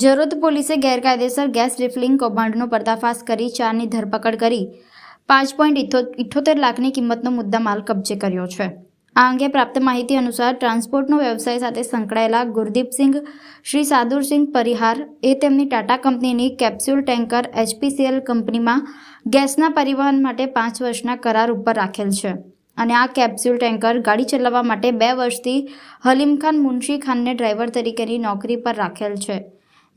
જરોદ પોલીસે ગેરકાયદેસર gas refilling કૌભાંડનો પર્દાફાશ કરી ચારની ધરપકડ કરી પાંચ પોઈન્ટ ઇઠ્ઠોતેર લાખની કિંમતનો મુદ્દામાલ કબજે કર્યો છે. આ અંગે પ્રાપ્ત માહિતી અનુસાર ટ્રાન્સપોર્ટનો વ્યવસાય સાથે સંકળાયેલા ગુરદીપસિંહ શ્રી સાદુરસિંહ પરિહાર એ તેમની ટાટા કંપનીની કેપ્સ્યુલ ટેન્કર એચપીસીએલ કંપનીમાં ગેસના પરિવહન માટે પાંચ વર્ષના કરાર ઉપર રાખેલ છે. અને આ કેપ્સ્યુલ ટેન્કર ગાડી ચલાવવા માટે બે વર્ષથી હલીમખાન મુનશી ખાનને ડ્રાઈવર તરીકેની નોકરી પર રાખેલ છે.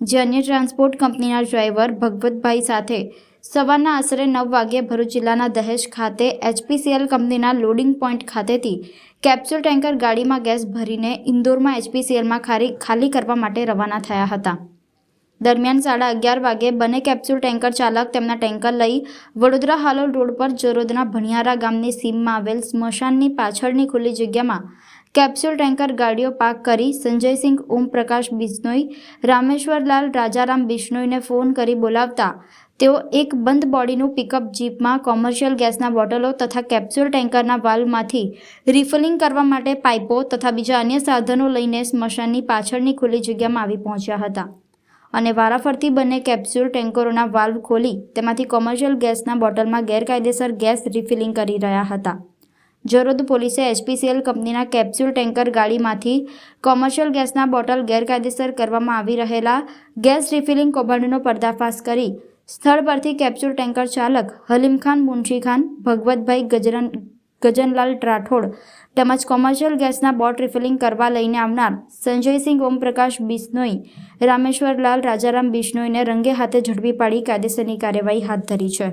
જે અન્ય ટ્રાન્સપોર્ટ કંપનીના ડ્રાઈવર ભગવતભાઈ સાથે સવારના આશરે નવ વાગ્યે ભરૂચ જિલ્લાના દહેજ ખાતે એચપીસીએલ કંપનીના લોડિંગ પોઈન્ટ ખાતેથી કેપ્સ્યુલ ટેન્કર ગાડીમાં ગેસ ભરીને ઇન્દોરમાં એચપીસીએલમાં ખાલી ખાલી કરવા માટે રવાના થયા હતા. દરમિયાન સાડા અગિયાર વાગે બંને કેપ્સ્યુલ ટેન્કર ચાલક તેમના ટેન્કર લઈ વડોદરા હાલોલ રોડ પર જરોદના ભણિયારા ગામની સીમમાં આવેલ સ્મશાનની પાછળની ખુલ્લી જગ્યામાં કેપ્સ્યુલ ટેન્કર ગાડીઓ પાર્ક કરી સંજયસિંહ ઓમપ્રકાશ બિશ્નોઈ, રામેશ્વરલાલ રાજારામ બિશ્નોઈને ફોન કરી બોલાવતા તેઓ એક બંધ બોડીનું પિકઅપ જીપમાં કોમર્શિયલ ગેસના બોટલો તથા કેપ્સ્યુલ ટેન્કરના વાલ્વમાંથી રિફિલિંગ કરવા માટે પાઇપો તથા બીજા અન્ય સાધનો લઈને સ્મશાનની પાછળની ખુલ્લી જગ્યામાં આવી પહોંચ્યા હતા. અને વારાફરતી બંને કેપ્સ્યુલ ટેન્કરોના વાલ્વ ખોલી તેમાંથી કોમર્શિયલ ગેસના બોટલમાં ગેરકાયદેસર ગેસ રિફિલિંગ કરી રહ્યા હતા. જરોદ પોલીસે એચપીસીએલ કંપનીના કેપ્સ્યુલ ટેન્કર ગાડીમાંથી કોમર્શિયલ ગેસના બોટલ ગેરકાયદેસર કરવામાં આવી રહેલા ગેસ રિફિલિંગ કૌભાંડનો પર્દાફાશ કરી સ્થળ પરથી કેપ્સ્યુલ ટેન્કર ચાલક હલીમખાન મુનશીખાન, ભગવતભાઈ ગજરન ગજનલાલ રાઠોડ તેમજ કોમર્શિયલ ગેસના બોટ રિફિલિંગ કરવા લઈને આવનાર સંજયસિંહ ઓમપ્રકાશ બિશ્નોઈ, રામેશ્વરલાલ રાજારામ બિશ્નોઈને રંગે હાથે ઝડપી પાડી કાયદેસરની કાર્યવાહી હાથ ધરી છે.